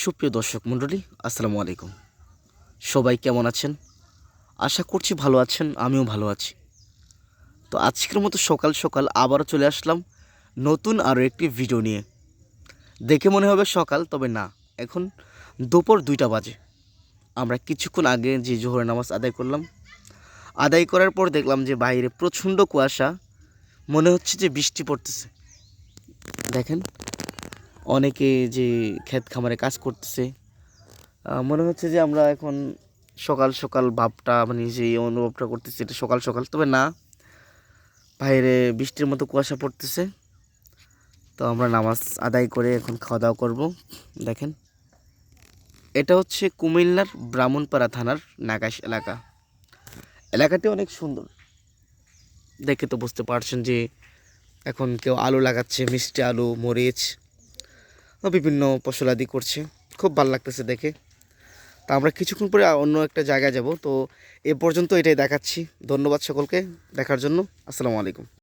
সুপ্রিয় দর্শক মণ্ডলী, আসসালামু আলাইকুম। সবাই কেমন আছেন? আশা করছি ভালো আছেন, আমিও ভালো আছি। তো আজকের মতো সকাল সকাল আবারও চলে আসলাম নতুন আরও একটি ভিডিও নিয়ে। দেখে মনে হবে সকাল, তবে না, এখন দুপুর দুইটা বাজে। আমরা কিছুক্ষণ আগে যে জোহরের নামাজ আদায় করলাম, আদায় করার পর দেখলাম যে বাইরে প্রচণ্ড কুয়াশা, মনে হচ্ছে যে বৃষ্টি পড়তেছে। দেখেন অনেকে যে ক্ষেত খামারে কাজ করতেছে মনে হচ্ছে যে আমরা এখন সকাল সকাল ভাবটা মানে যে অনুভবটা করতেছি এটা সকাল সকাল। তবে না, বাইরে বৃষ্টির মতো কুয়াশা পড়তেছে। তো আমরা নামাজ আদায় করে এখন খাওয়া দাওয়া করব, দেখেন। এটা হচ্ছে কুমিল্লার ব্রাহ্মণপাড়া থানার নাগাশ এলাকা। এলাকাটি অনেক সুন্দর। দেখে তো বুঝতে পারছেন যে এখন কেউ আলু লাগাচ্ছে, মিষ্টি আলু, মরিচ। বিভিন্ন ফসলাদি করছে। খুব ভালো লাগতেছে দেখে। তা আমরা কিছুক্ষণ পরে অন্য একটা জায়গায় যাব। তো এ পর্যন্ত এটাই দেখাচ্ছি। ধন্যবাদ সকলকে দেখার জন্য। আসসালামু আলাইকুম।